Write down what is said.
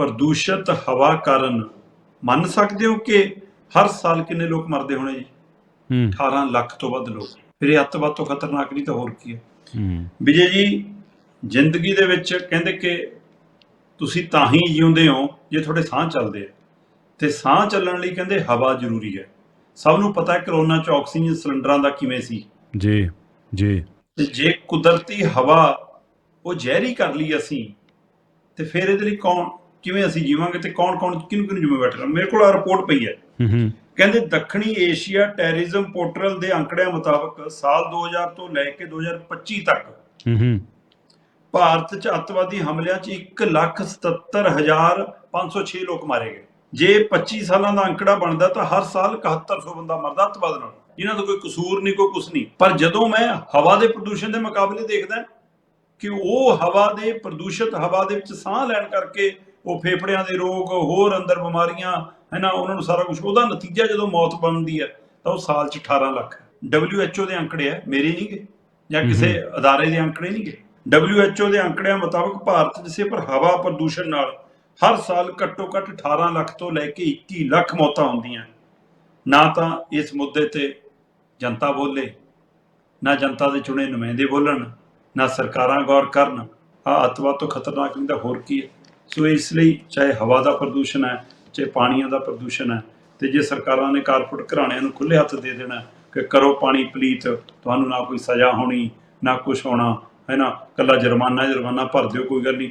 ਪ੍ਰਦੂਸ਼ਿਤ ਹਵਾ ਕਾਰਨ ਮੰਨ ਸਕਦੇ ਹੋ ਕਿ ਹਰ ਸਾਲ ਕਿੰਨੇ ਲੋਕ ਮਰਦੇ ਹੋਣੇ ਜੀ? ਹੂੰ। 18 ਲੱਖ ਤੋਂ ਵੱਧ ਲੋਕ। ਫਿਰ ਇਹ ਅੱਤਵਾਦ ਤੋਂ ਖਤਰਨਾਕ ਨਹੀਂ ਤਾਂ ਹੋਰ ਕੀ ਹੈ? ਹੂੰ। ਵਿਜੇ ਜੀ ਜ਼ਿੰਦਗੀ ਦੇ ਵਿੱਚ ਕਹਿੰਦੇ ਕਿ ਤੁਸੀਂ ਤਾਂ ਹੀ ਜਿਉਂਦੇ ਹੋ ਜੇ ਤੁਹਾਡੇ ਸਾਹ ਚੱਲਦੇ ਆ। ਤੇ ਸਾਹ ਚੱਲਣ ਲਈ ਕਹਿੰਦੇ ਹਵਾ ਜ਼ਰੂਰੀ ਹੈ। ਸਭ ਨੂੰ ਪਤਾ ਹੈ ਕਰੋਨਾ ਚ ਆਕਸੀਜਨ ਸਿਲੰਡਰਾਂ ਦਾ ਕਿਵੇਂ ਸੀ? ਜੀ ਜੀ। ਤੇ ਜੇ ਕੁਦਰਤੀ ਹਵਾ ਉਹ ਜ਼ਹਿਰੀ ਕਰ ਲਈ ਅਸੀਂ ਤੇ ਫਿਰ ਇਹਦੇ ਲਈ ਕੌਣ ਕਿਵੇਂ ਅਸੀਂ ਜੀਵਾਂਗੇ ਤੇ ਕੌਣ ਕੌਣ ਕਿਹਨੂੰ ਕਿਹਨੂੰ ਜ਼ਿੰਮੇਵਾਰ ਠਹਿਰਾਉਣਾ ਮੇਰੇ ਕੋਲ ਆ ਰਿਪੋਰਟ ਪਈ ਹੈ। ਕਹਿੰਦੇ ਦੱਖਣੀ ਏਸ਼ੀਆ ਟੈਰਰਿਜ਼ਮ ਪੋਰਟਲ ਦੇ ਅੰਕੜਿਆਂ ਮੁਤਾਬਕ ਸਾਲ 2000 ਤੋਂ ਲੈ ਕੇ 2025 ਤੱਕ ਭਾਰਤ 'ਚ ਅੱਤਵਾਦੀ ਹਮਲਿਆਂ 'ਚ 177506 ਲੋਕ ਮਾਰੇ ਗਏ। ਜੇ 25 ਸਾਲਾਂ ਦਾ ਅੰਕੜਾ ਬਣਦਾ ਤਾਂ ਹਰ ਸਾਲ 7100 ਬੰਦਾ ਮਰਦਾ ਅੱਤਵਾਦ ਨਾਲ। ਇਹਨਾਂ ਦਾ ਕੋਈ ਕਸੂਰ ਨਹੀਂ ਕੋਈ ਕੁਛ ਨਹੀਂ। ਪਰ ਜਦੋਂ ਮੈਂ ਹਵਾ ਦੇ ਪ੍ਰਦੂਸ਼ਣ ਦੇ ਮੁਕਾਬਲੇ ਦੇਖਦਾ ਕਿ ਉਹ ਹਵਾ ਦੇ ਪ੍ਰਦੂਸ਼ਿਤ ਹਵਾ ਦੇ ਵਿੱਚ ਸਾਹ ਲੈਣ ਕਰਕੇ ਉਹ ਫੇਫੜਿਆਂ ਦੇ ਰੋਗ ਹੋਰ ਅੰਦਰ ਬਿਮਾਰੀਆਂ ਹੈ ਨਾ ਉਹਨਾਂ ਨੂੰ ਸਾਰਾ ਕੁਝ ਉਹਦਾ ਨਤੀਜਾ ਜਦੋਂ ਮੌਤ ਬਣਦੀ ਹੈ ਤਾਂ ਉਹ ਸਾਲ 'ਚ 18 ਲੱਖ। WHO ਦੇ ਅੰਕੜੇ ਹੈ ਮੇਰੇ ਨਹੀਂ ਗੇ ਜਾਂ ਕਿਸੇ ਅਦਾਰੇ ਦੇ ਅੰਕੜੇ ਨਹੀਂ ਗੇ WHO ਦੇ ਅੰਕੜਿਆਂ ਮੁਤਾਬਕ ਭਾਰਤ 'ਚ ਸਿਰਫ ਹਵਾ ਪ੍ਰਦੂਸ਼ਣ ਨਾਲ ਹਰ ਸਾਲ ਘੱਟੋ ਘੱਟ 18 ਲੱਖ ਤੋਂ ਲੈ ਕੇ 21 ਲੱਖ ਮੌਤਾਂ ਹੁੰਦੀਆਂ। ਨਾ ਤਾਂ ਇਸ ਮੁੱਦੇ ਤੇ ਜਨਤਾ ਬੋਲੇ ਨਾ ਜਨਤਾ ਦੇ ਚੁਣੇ ਨੁਮਾਇੰਦੇ ਬੋਲਣ ਨਾ ਸਰਕਾਰਾਂ ਗੌਰ ਕਰਨ। ਆ ਅਤਵਾ ਤੋਂ ਖਤਰਨਾਕ ਨਹੀਂ ਤਾਂ ਹੋਰ ਕੀ ਹੈ? ਸੋ ਇਸ ਲਈ ਚਾਹੇ ਹਵਾ ਦਾ ਪ੍ਰਦੂਸ਼ਣ ਹੈ, ਚਾਹੇ ਪਾਣੀਆਂ ਦਾ ਪ੍ਰਦੂਸ਼ਣ ਹੈ, ਤੇ ਜੇ ਸਰਕਾਰਾਂ ਨੇ ਕਾਰਪੋਰੇਟ ਘਰਾਣਿਆਂ ਨੂੰ ਖੁੱਲੇ ਹੱਥ ਦੇ ਦੇਣਾ ਕਿ ਕਰੋ ਪਾਣੀ ਪਲੀਤ, ਤੁਹਾਨੂੰ ਨਾ ਕੋਈ ਸਜ਼ਾ ਹੋਣੀ, ਨਾ ਕੁਝ ਹੋਣਾ, ਹੈ ਨਾ? ਕੱਲਾ ਜੁਰਮਾਨਾ ਜੁਰਮਾਨਾ ਭਰ ਦਿਓ, ਕੋਈ ਗੱਲ ਨਹੀਂ।